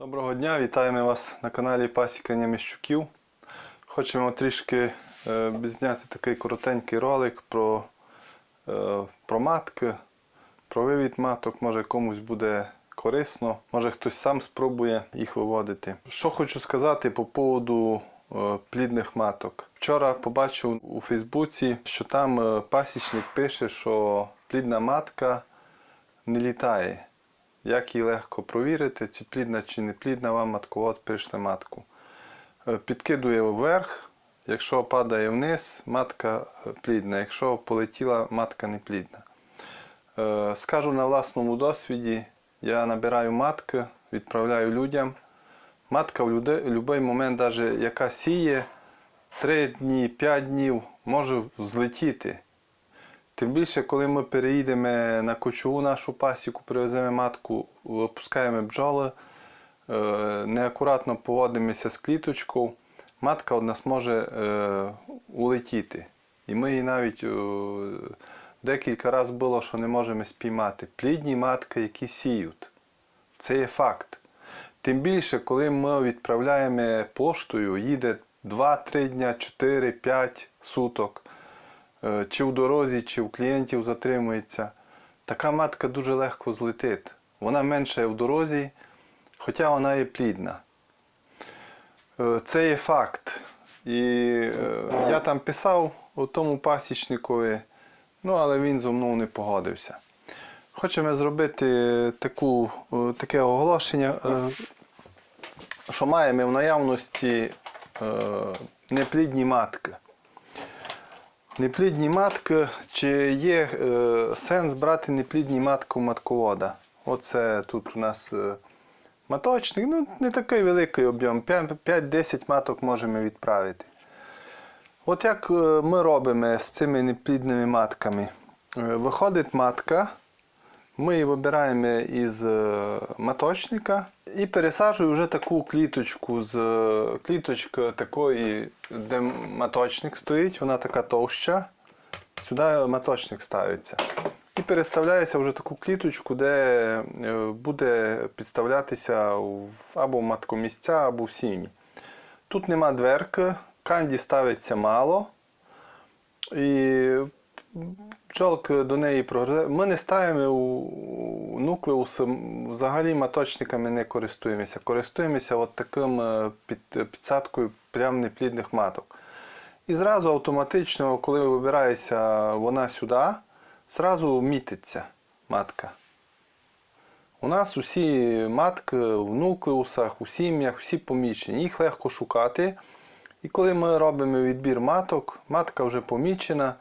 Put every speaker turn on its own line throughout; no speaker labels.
Доброго дня, вітаємо вас на каналі Пасікання Міщуків. Хочемо трішки е, зняти такий коротенький ролик про, е, про матки, про вивід маток. Може комусь буде корисно, може хтось сам спробує їх виводити. Що хочу сказати по поводу е, плідних маток. Вчора побачив у Фейсбуці, що там е, пасічник пише, що плідна матка не літає. Як її легко провірити, чи плідна чи не плідна вам матковод пишне матку. Е, Підкидує вверх, якщо падає вниз, матка е, плідна, якщо полетіла, матка не плідна. Е, Скажу на власному досвіді, я набираю матки, відправляю людям. Матка в будь-який момент, навіть яка сіє, 3 дні, 5 днів може взлетіти. Тим більше, коли ми переїдемо на кочову нашу пасіку, привеземо матку, випускаємо бджоли, е, неакуратно поводимося з кліточкою, матка у нас може е, улетіти. І ми її навіть е, декілька разів було, що не можемо спіймати. Плідні матки, які сіють. Це є факт. Тим більше, коли ми відправляємо поштою, їде 2-3 дня, 4-5 суток чи в дорозі, чи в клієнтів затримується, така матка дуже легко злетить. Вона менше в дорозі, хоча вона є плідна. Е, Це є факт. І е, я там писав у тому пасічникові, ну але він зо мною не погодився. Хочемо зробити таку, е, таке оголошення, е, що маємо в наявності е, неплідні матки. Неплідні матки, чи є е, сенс брати неплідні матки у матковода? Оце тут у нас е, маточник, ну не такий великий об'єм, 5-10 маток можемо відправити. От як е, ми робимо з цими неплідними матками? Е, Виходить матка, ми її вибираємо із е, маточника і пересаджую вже таку кліточку з е, кліточки такої, де маточник стоїть, вона така товща. Сюди маточник ставиться. І переставляється вже таку кліточку, де е, буде підставлятися або в маткомісця, або в сім'ї. Тут нема дверки, канді ставиться мало. І пчолки до неї прогризає. Ми не ставимо у нуклеус, взагалі маточниками не користуємося. Користуємося от таким е, під, підсадкою прям неплідних маток. І зразу автоматично, коли вибирається вона сюди, зразу мітиться матка. У нас усі матки в нуклеусах, у сім'ях, всі помічені. Їх легко шукати. І коли ми робимо відбір маток, матка вже помічена.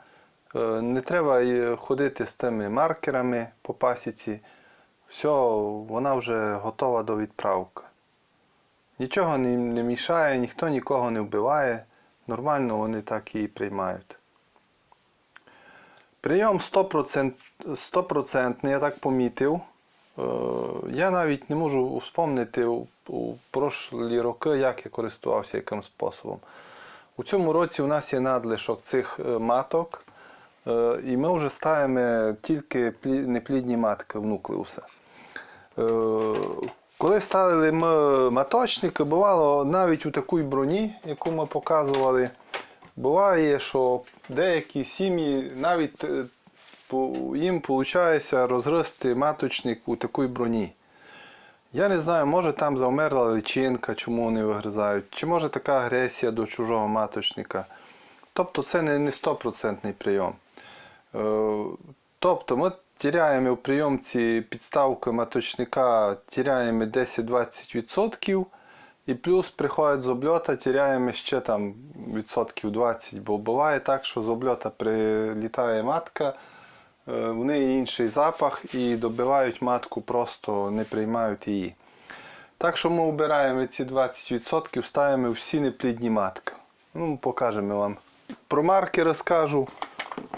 Е, Не треба ходити з тими маркерами по пасіці. Все, вона вже готова до відправки. Нічого не, мішає, ніхто нікого не вбиває. Нормально вони так і приймають. Прийом 100%, 100% я так помітив. Е, Я навіть не можу вспомнити у, прошлі роки, як я користувався яким способом. У цьому році у нас є надлишок цих е, маток, і ми вже ставимо тільки плі- неплідні матки в нуклеуса. Е, Коли ставили ми маточники, бувало навіть у такій броні, яку ми показували, буває, що деякі сім'ї навіть е, їм виходить розгризти маточник у такій броні. Я не знаю, може там завмерла личинка, чому вони вигризають, чи може така агресія до чужого маточника. Тобто це не 100% прийом. Е, Тобто ми тіряємо в прийомці підставки маточника тіряємо 10-20%, і плюс приходить з обльота, тіряємо ще там відсотків 20, бо буває так, що з обльота прилітає матка, е, в неї інший запах і добивають матку, просто не приймають її. Так що ми обираємо ці 20%, ставимо всі неплідні матки. Ну, покажемо вам. Про марки розкажу.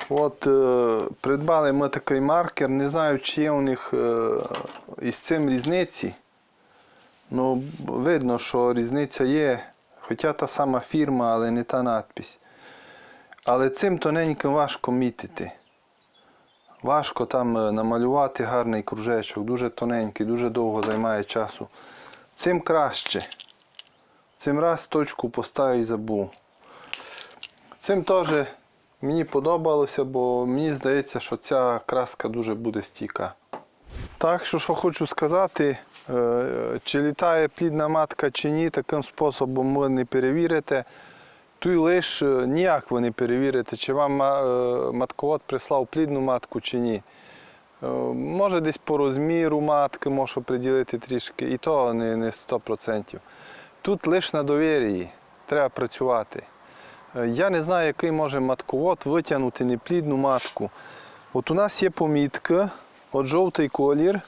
От е, придбали ми такий маркер. Не знаю, чи є у них е, із цим різниці. Ну, видно, що різниця є. Хоча та сама фірма, але не та надпись. Але цим тоненьким важко мітити. Важко там е, намалювати гарний кружечок, дуже тоненький, дуже довго займає часу. цим краще. Цим раз точку поставив і забув. Цим теж мені подобалося, бо мені здається, що ця краска дуже буде стійка. Так що, що хочу сказати, е, чи літає плідна матка чи ні, таким способом ви не перевірите. Тут лише ніяк ви не перевірите, чи вам е, матковод прислав плідну матку чи ні. Е, Може десь по розміру матки може приділити трішки, і то не, не 100%. Тут лише на довір'ї треба працювати. Е, Я не знаю, який може матковод витягнути неплідну матку. От у нас є помітка, от жовтий колір,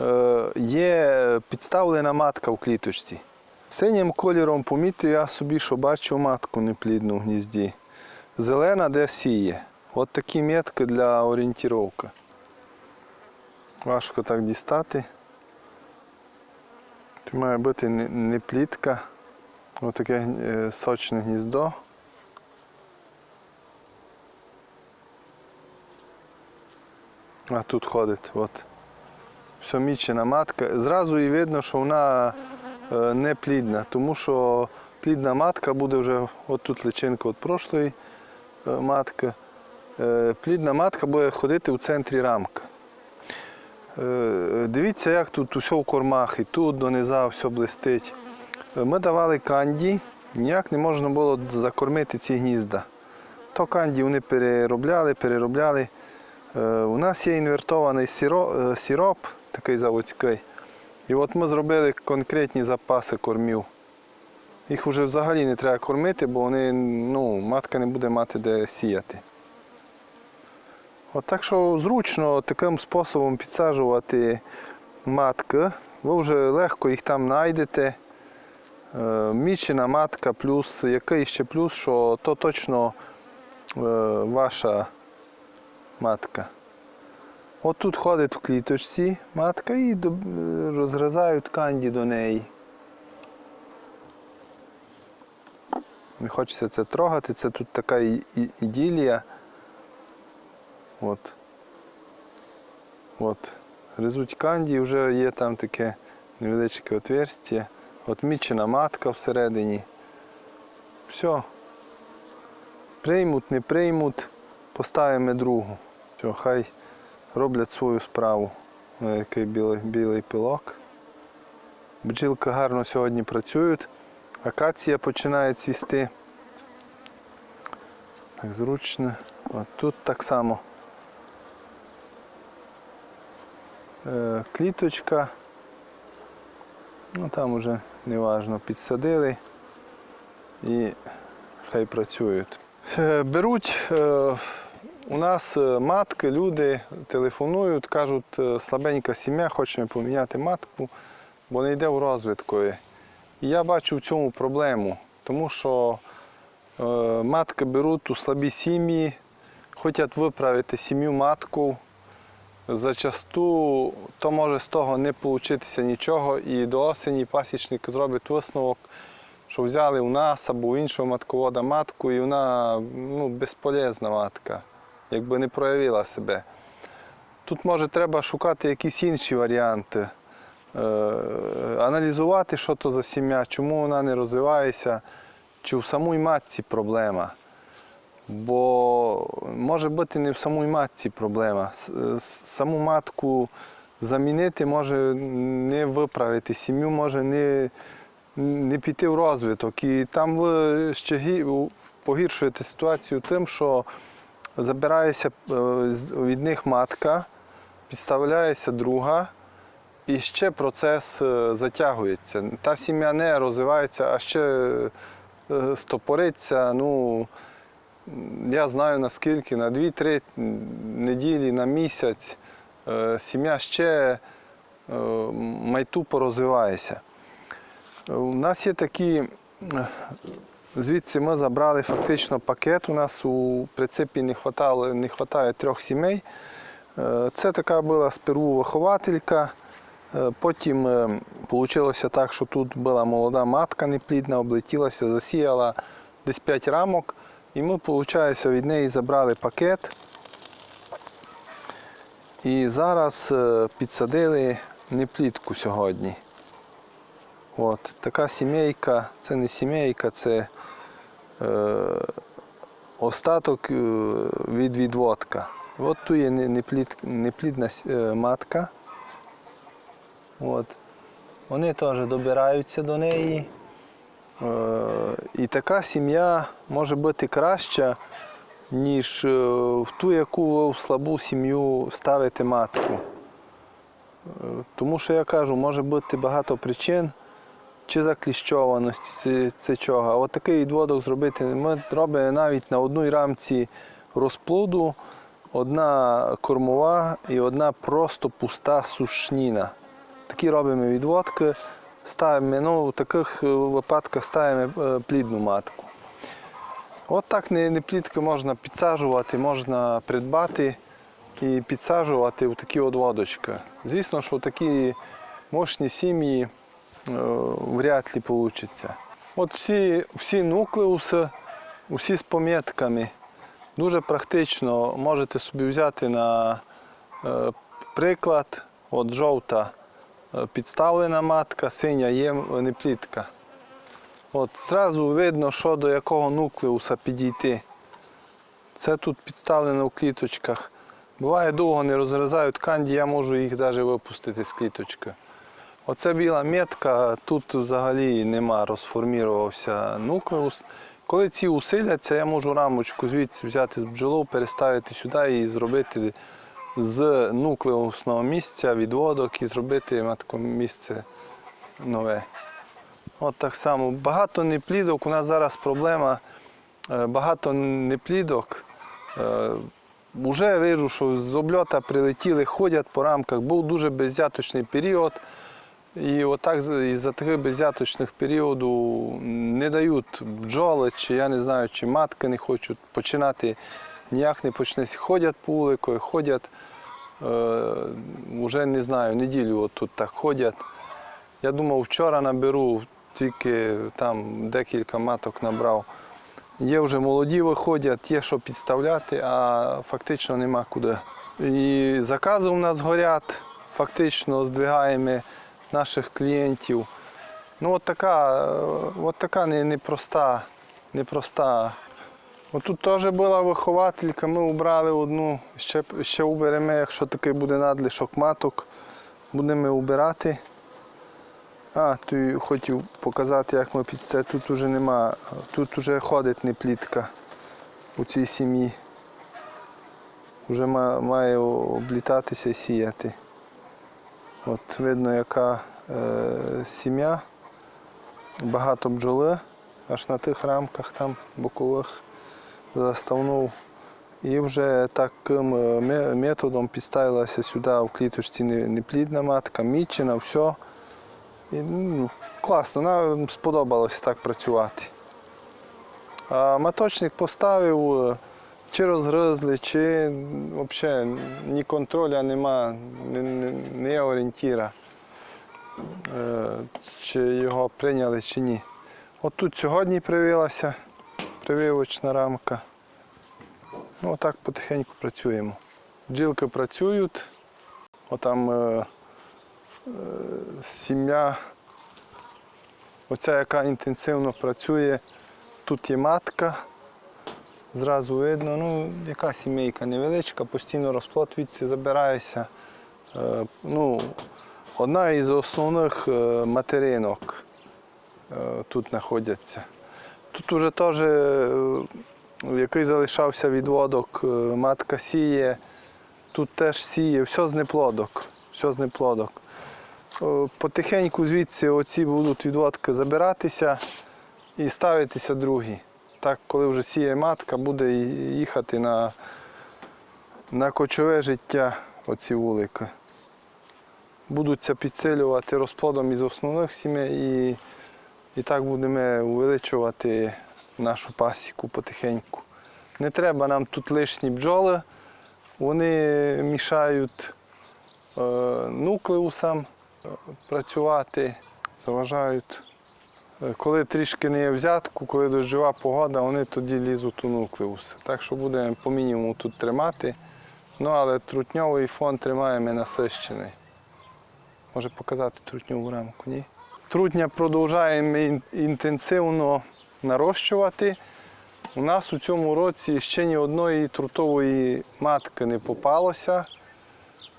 е, є підставлена матка в кліточці. Синім кольором помітив я собі, що бачу матку неплідну в гнізді. Зелена де сіє. От такі метки для орієнтировки. Важко так дістати. Це має бути не, не плітка. Ось таке е, сочне гніздо. А тут ходить. От. Все мічена матка. Зразу і видно, що вона е, не плідна, тому що плідна матка буде вже от тут личинка від прошлої е, матки. Е, Плідна матка буде ходити у центрі рамки. Дивіться, як тут усе в кормах, і тут дониза все блистить. Ми давали канді, ніяк не можна було закормити ці гнізда. То канді вони переробляли, переробляли. Е, У нас є інвертований е, сироп, такий заводський. І от ми зробили конкретні запаси кормів. Їх вже взагалі не треба кормити, бо вони, ну, матка не буде мати де сіяти. От так що зручно таким способом підсаджувати матки. Ви вже легко їх там знайдете. Е, Мічена матка, плюс який ще плюс, що то точно ваша матка. От тут ходить в кліточці матка і е, канді до неї. Не хочеться це трогати, це тут така іділія. От. От. Гризуть канді, вже є там таке невеличке отверстие. От мічена матка всередині. Все. Приймуть, не приймуть, поставимо другу. Все, хай роблять свою справу. Ось Який білий, білий пилок. Бджілки гарно сьогодні працюють. Акація починає цвісти. Так зручно. От тут так само. Е, кліточка. Ну там уже неважно, підсадили і хай працюють. Е, Беруть е, у нас е, матки, люди телефонують, кажуть, е, слабенька сім'я, хочемо поміняти матку, бо не йде в розвитку. І я бачу в цьому проблему, тому що е, матки беруть у слабі сім'ї, хочуть виправити сім'ю матку. Зачасту то може з того не получитися нічого, і до осені пасічник зробить висновок, що взяли у нас або у іншого матковода матку, і вона ну, безполезна матка, якби не проявила себе. Тут може треба шукати якісь інші варіанти, е, аналізувати, що то за сім'я, чому вона не розвивається, чи в самій матці проблема. Бо може бути не в самій матці проблема. С- Саму матку замінити може не виправити сім'ю, може не, не піти в розвиток. І там ви ще погіршуєте ситуацію тим, що забирається е, від них матка, підставляється друга, і ще процес е, затягується. Та сім'я не розвивається, а ще е, стопориться. Ну, я знаю наскільки, на 2-3 неділі, на місяць сім'я ще майтупо розвивається. У нас є такі, звідси ми забрали фактично пакет. У нас у прицепі не хватало, не хватає трьох сімей. Е, Це така була сперву вихователька. Е, Потім вийшло так, що тут була молода матка неплідна, облетілася, засіяла десь 5 рамок. І ми, виходить, від неї забрали пакет. І зараз е, підсадили неплітку сьогодні. От, така сімейка, це не сімейка, це е, остаток е, від відводка. От тут є неплід, неплідна е, матка. От. Вони теж добираються до неї. Е, і така сім'я може бути краща, ніж е, в ту, яку в слабу сім'ю ставите матку. Е, Тому що я кажу, може бути багато причин, чи закліщованості, чи чого. От такий відводок зробити ми робимо навіть на одній рамці розплоду, одна кормова і одна просто пуста сушніна. Такі робимо відводки, ставимо, ну, в таких е, випадках ставимо е, плідну матку. От так не, не плідки можна підсаджувати, можна придбати і підсаджувати в такі от водочки. Звісно, що такі мощні сім'ї вряд ли вийде. От всі, всі нуклеуси, усі з помітками. Дуже практично можете собі взяти на е, приклад. От жовта е, підставлена матка, синя є неплітка. От зразу видно, що до якого нуклеуса підійти. Це тут підставлено в кліточках. Буває довго не розрізають канді, я можу їх навіть випустити з кліточки. Оце біла метка, тут взагалі нема, розформувався нуклеус. Коли ці усиляться, я можу рамочку звідси взяти з бджолов, переставити сюди і зробити з нуклеусного місця відводок і зробити місце нове. От так само. Багато неплідок. У нас зараз проблема. е, Багато неплідок. Е, Уже що з обльота прилетіли, ходять по рамках. Був дуже беззяточний період. І отак із-за таких беззяточних періоду не дають бджоли, чи я не знаю, чи матки не хочуть починати, ніяк не почнеться. Ходять по вулику, ходять, е, вже не знаю, неділю от тут так ходять. Я думав, вчора наберу, тільки там декілька маток набрав. Є вже молоді виходять, є що підставляти, а фактично нема куди. І закази у нас горять, фактично здвигаємо наших клієнтів. Ну, от така, от така не- непроста, непроста. Отут теж була вихователька, ми убрали одну, ще, ще уберемо, якщо такий буде надлишок маток, будемо убирати. А, тут хотів показати, як ми підсте. Тут уже нема. Тут уже ходить не плітка у цій сім'ї. Вже ма- має облітатися і сіяти. От видно, яка е, сім'я. Багато бджоли, аж на тих рамках там бокових заставнув. І вже таким е, методом підставилася сюди в кліточці неплідна матка, мічена, все. І, ну, класно, нам сподобалося так працювати. А маточник поставив, е, чи розгризли, чи взагалі ні контроля нема, ні, ні, орієнтіра, е, чи його прийняли, чи ні. От тут сьогодні привилася прививочна рамка. Ну, так потихеньку працюємо. Бджілки працюють, отам е, сім'я, оця, яка інтенсивно працює, тут є матка, зразу видно, ну, яка сімейка невеличка, постійно розплод відці забирається. Е, Ну, одна із основних е, материнок е, тут знаходяться. Тут уже теж, який залишався відводок, матка сіє, тут теж сіє, все з неплодок. Все з неплодок. Потихеньку звідси оці будуть відводки забиратися і ставитися другі. Так, коли вже сіє матка, буде їхати на, на кочове життя оці вулики. Будуться підсилювати розплодом із основних сімей і, і так будемо увеличувати нашу пасіку потихеньку. Не треба нам тут лишні бджоли, вони мішають е, нуклеусам е, працювати, заважають. Е, Коли трішки не є взятку, коли дощова погода, вони тоді лізуть у нуклеус. Так що будемо по мінімуму тут тримати. Ну, але трутньовий фон тримаємо насищений. Може показати трутньову рамку, ні? Трутня продовжуємо інтенсивно нарощувати. У нас у цьому році ще ні одної трутової матки не попалося.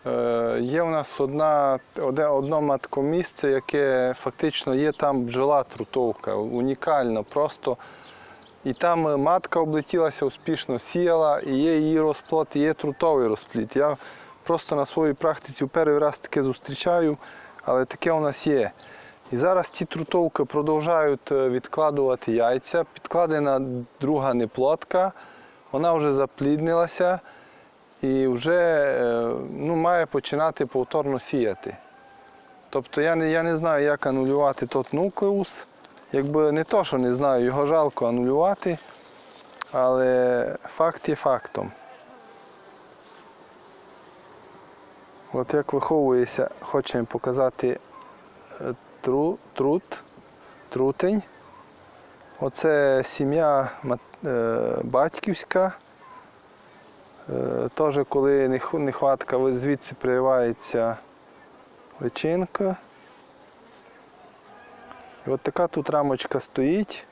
Е, Є у нас одна, одно маткомісце, яке фактично є там бджола трутовка, унікально просто. І там матка облетілася, успішно сіяла, і є її розплод, і є трутовий розплід. Я просто на своїй практиці в перший раз таке зустрічаю, але таке у нас є. І зараз ті трутовки продовжують е, відкладувати яйця. Підкладена друга неплодка, вона вже запліднилася і вже е, ну, має починати повторно сіяти. Тобто я не, я не знаю, як анулювати тот нуклеус. Якби не то, що не знаю, його жалко анулювати, але факт є фактом. От як виховується, хочемо показати е, тру, трут, трутень. Оце сім'я е, батьківська. Е, Теж коли нехватка, звідси прививається личинка. І от така тут рамочка стоїть.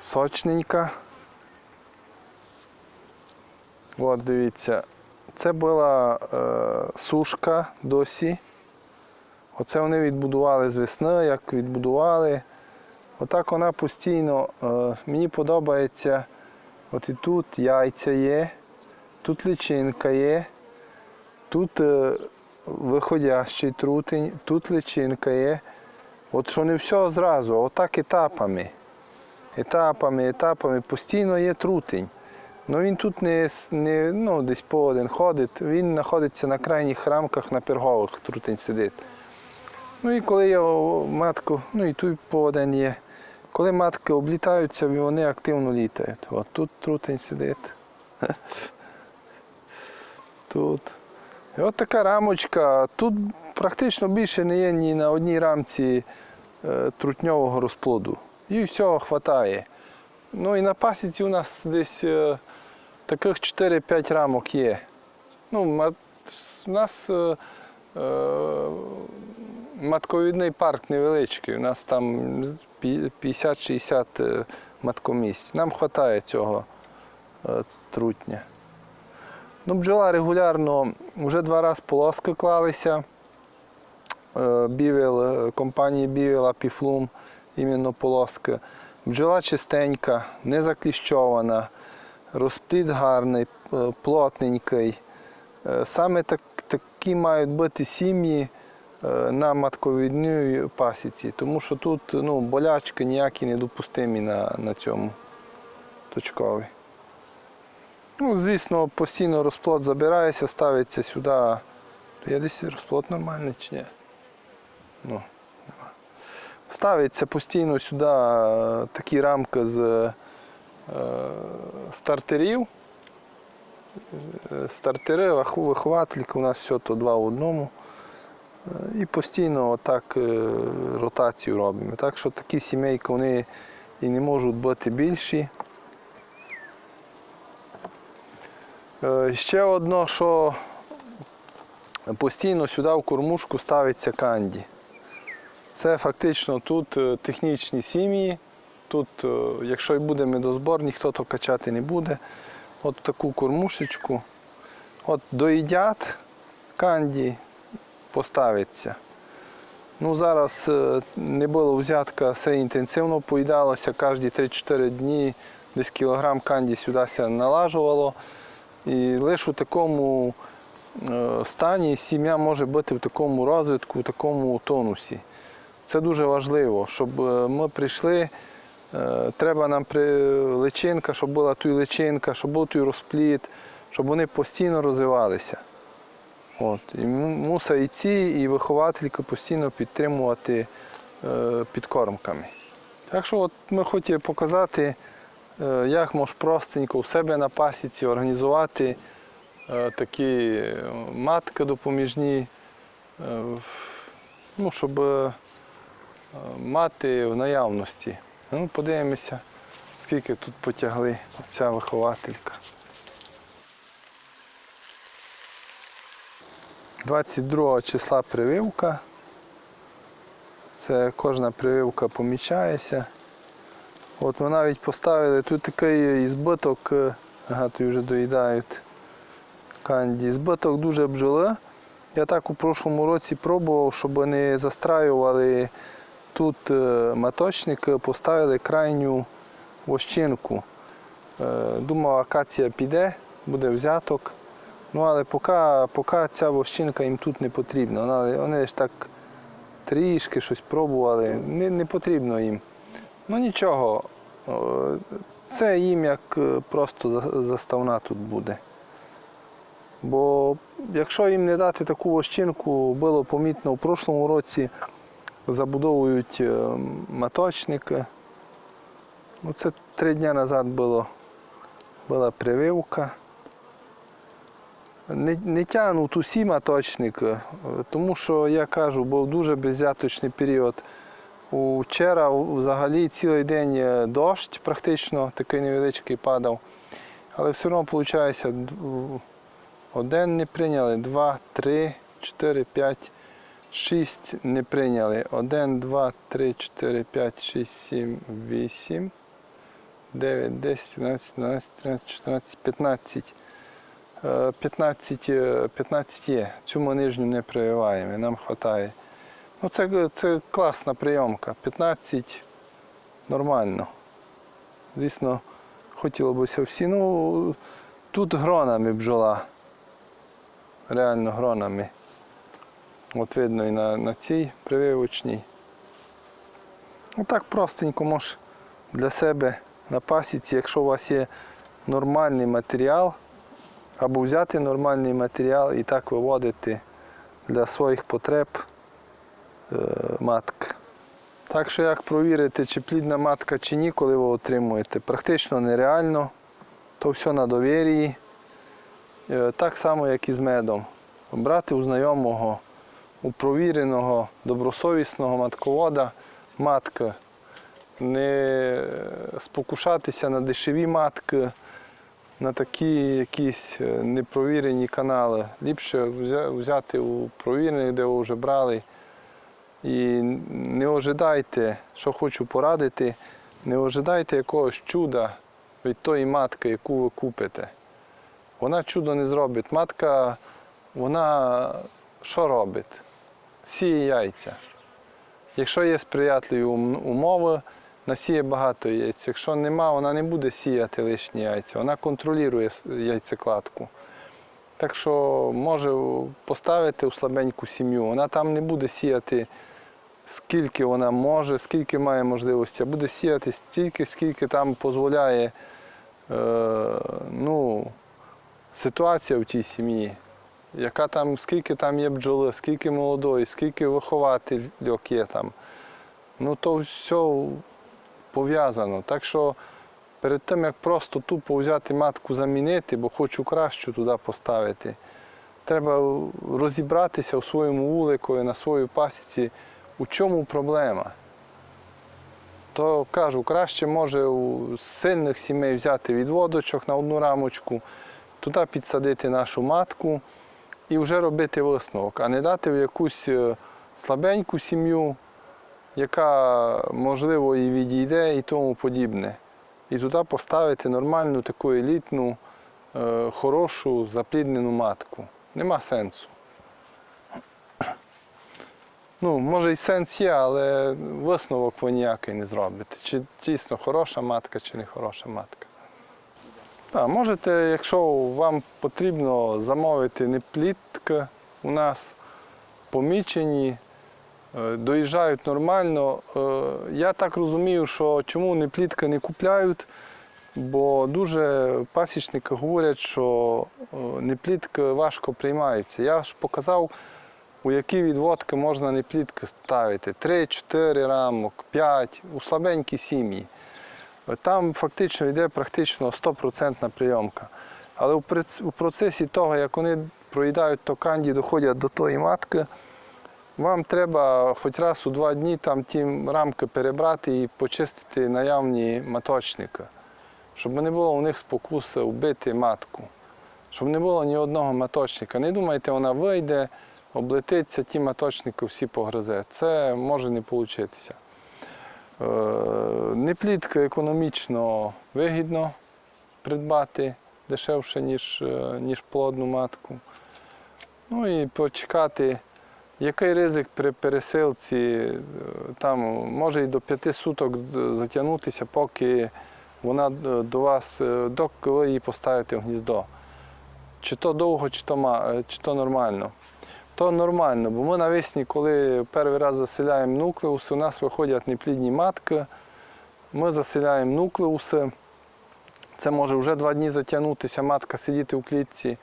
Сочненька. От дивіться. Це була е, сушка досі. Оце вони відбудували з весни, як відбудували. Отак вона постійно. Е, мені подобається. От і тут яйця є, тут личинка є, тут е, виходящий трутень, тут личинка є. От що не все зразу, отак етапами. Етапами, етапами постійно є трутень. Ну він тут не, не ну, десь по один ходить, він знаходиться на крайніх рамках на пергових, трутень сидить. Ну і коли я матку, ну і тут по один є. Коли матки облітаються, вони активно літають. От тут трутень сидить. Тут. І от така рамочка. Тут практично більше не є ні на одній рамці е, трутньового розплоду. І всього вистачає. Ну і на пасіці у нас десь е, таких 4-5 рамок є. Ну, у нас е, матковідний парк невеличкий. У нас там 50-60 е, маткомісць. Нам вистачає цього е, трутня. Ну, бджола регулярно вже два рази полоски клалися. Е, Бівел, компанії Бівел Апіфлум, іменно полоски. Бджола чистенька, не закліщована, розплід гарний, плотненький. Саме так, такі мають бути сім'ї на матковідній пасіці, тому що тут ну, болячки ніякі недопустимі на, на цьому точкові. Ну, звісно, постійно розплод забирається, ставиться сюди. Я десь розплод нормальний чи ні? Ну. Ставиться постійно сюди е, такі рамки з е, стартерів. Е, Стартери, вихватлік, у нас все то два в одному. І постійно отак е, ротацію робимо. Так що такі сімейки вони і не можуть бути більші. Е, Ще одно, що постійно сюди в кормушку ставиться канді. Це фактично тут е, технічні сім'ї. Тут, якщо і буде медозбор, ніхто то качати не буде. От таку кормушечку. От доїдять канді, поставиться. Ну, зараз е, не було взятка, все інтенсивно поїдалося. Кожні 3-4 дні десь кілограм канді сюди налажувало. І лише у такому е, стані сім'я може бути в такому розвитку, в такому тонусі. Це дуже важливо, щоб е, ми прийшли. Треба нам личинка, щоб була тут личинка, щоб був той розплід, щоб вони постійно розвивалися. От. І му- мусить і ці, і виховательки постійно підтримувати е, підкормками. Так що от ми хотіли показати, е, як можеш простенько у себе на пасіці організувати е, такі е, матки допоміжні, е, ну, щоб е, мати в наявності. Ну, подивимося, скільки тут потягли ця вихователька. 22 числа прививка. Це кожна прививка помічається. От ми навіть поставили тут такий ізбиток, е, гати вже доїдають канді. Збиток дуже бджоли. Я так у прошлому році пробував, щоб вони застраювали тут е, маточник, поставили крайню вощинку. Е, Думав, акація піде, буде взяток. Ну, але поки, поки ця вощинка їм тут не потрібна. Вона, вони ж так трішки щось пробували, не, не потрібно їм. Ну нічого, це їм як е, просто заставна тут буде. Бо якщо їм не дати таку вощинку, було помітно в прошлому році забудовують е, маточники. Ну, це три дні назад було, була прививка. Не, не тягнуть усі маточники, е, тому що я кажу, був дуже беззяточний період. Вчора взагалі цілий день е, дощ практично, такий невеличкий падав. Але все одно виходить, один не прийняли, два, три, чотири, п'ять, шість не прийняли. Один, два, три, чотири, п'ять, шість, сім, вісім, дев'ять, десять, одинадцять, дванадцять, тринадцять, чотирнадцять, п'ятнадцять. Е, 15, е, 15 є. Цю ми нижню не прививаємо, нам вистачає. Ну, це, це класна прийомка. 15 нормально. Звісно, хотілося б всі. Ну, тут гронами бджола. Реально гронами. От видно і на, на цій прививочній. Ну так простенько може для себе на пасіці, якщо у вас є нормальний матеріал, або взяти нормальний матеріал і так виводити для своїх потреб е, матки. Так що як провірити, чи плідна матка чи ні, коли ви отримуєте, практично нереально. То все на довір'ї. Е, Так само, як і з медом. Брати у знайомого, у провіреного, добросовісного матковода матка. Не спокушатися на дешеві матки, на такі якісь е, непровірені канали. Ліпше взяти у провірених, де ви вже брали. І не ожидайте, що хочу порадити, не ожидайте якогось чуда від тої матки, яку ви купите. Вона чудо не зробить. Матка, вона що робить? Сіє яйця. Якщо є сприятливі умови, насіє багато яєць. Якщо нема, вона не буде сіяти лишні яйця. Вона контролює яйцекладку. Так що може поставити у слабеньку сім'ю. Вона там не буде сіяти скільки вона може, скільки має можливості, а буде сіяти стільки, скільки там дозволяє е, ну, ситуація в тій сім'ї. Яка там, скільки там є бджоли, скільки молодої, скільки виховательок є там. Ну то все пов'язано. Так що перед тим, як просто тупо взяти матку замінити, бо хочу кращу туди поставити, треба розібратися у своєму вулику і на своїй пасіці, у чому проблема. То кажу, краще може у сильних сімей взяти відводочок на одну рамочку, туди підсадити нашу матку і вже робити висновок, а не дати в якусь е, слабеньку сім'ю, яка можливо і відійде і тому подібне. І туди поставити нормальну таку елітну, е, хорошу, запліднену матку. Нема сенсу. Ну, може і сенс є, але висновок ви ніякий не зробите. Чи дійсно хороша матка, чи не хороша матка. Так, можете, якщо вам потрібно замовити не плітки у нас помічені, доїжджають нормально. Е, Я так розумію, що чому не плітки не купляють, бо дуже пасічники говорять, що е, неплітки важко приймаються. Я ж показав, у які відводки можна неплітки ставити. 3-4 рамок, 5, у слабенькі сім'ї. Там фактично йде практично 100% прийомка. Але у процесі того, як вони проїдають токанді, доходять до тої матки, вам треба хоч раз у два дні там ті рамки перебрати і почистити наявні маточники, щоб не було у них спокуси вбити матку, щоб не було ні одного маточника. Не думайте, вона вийде, облетиться, ті маточники всі погризе. Це може не вийти. Неплідка економічно вигідно придбати дешевше, ніж, е, ніж плодну матку. Ну і почекати, який ризик при пересилці, е, там може і до п'яти суток затягнутися, поки вона е, до вас, е, доки ви її поставите в гніздо. Чи то довго, чи то, чи то нормально. То нормально, бо ми навесні, коли перший раз заселяємо нуклеус, у нас виходять неплідні матки, ми заселяємо нуклеуси. Це може вже два дні затягнутися, матка сидіти у клітці.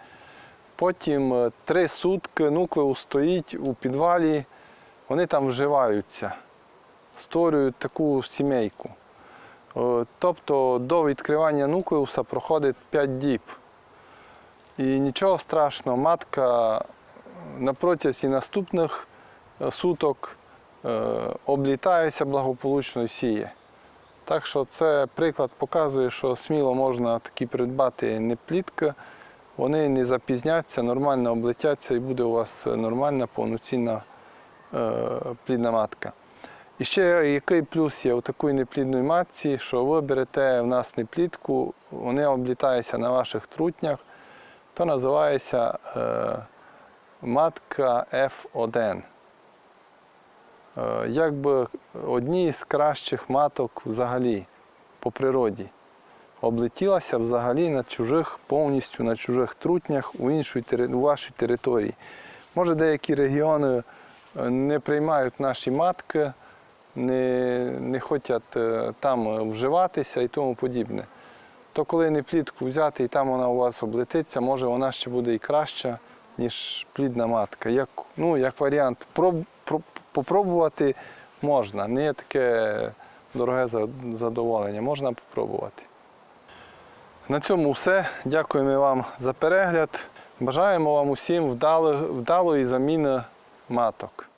Потім е, три сутки нуклеус стоїть у підвалі, вони там вживаються, створюють таку сімейку. Е, Тобто до відкривання нуклеуса проходить 5 діб. І нічого страшного, матка на протязі наступних е, суток е, облітається благополучно і сіє. Так що це приклад показує, що сміло можна такі придбати неплітки, вони не запізняться, нормально облетяться і буде у вас нормальна повноцінна е, плідна матка. І ще який плюс є у такої неплідної матці, що ви берете в нас неплідку, вони облітаються на ваших трутнях, то називається е, матка F1. Е, якби одні з кращих маток взагалі по природі. Облетілася взагалі на чужих, повністю на чужих трутнях у, іншій, у вашій території. Може, деякі регіони е, не приймають наші матки, не, не хочуть е, там вживатися і тому подібне. То коли не плітку взяти і там вона у вас облетиться, може вона ще буде і краща, ніж плідна матка. Як, ну, як варіант, проб, про- попробувати можна. Не є таке дороге задоволення, можна попробувати. На цьому все. Дякуємо вам за перегляд. Бажаємо вам усім вдалої, заміни маток.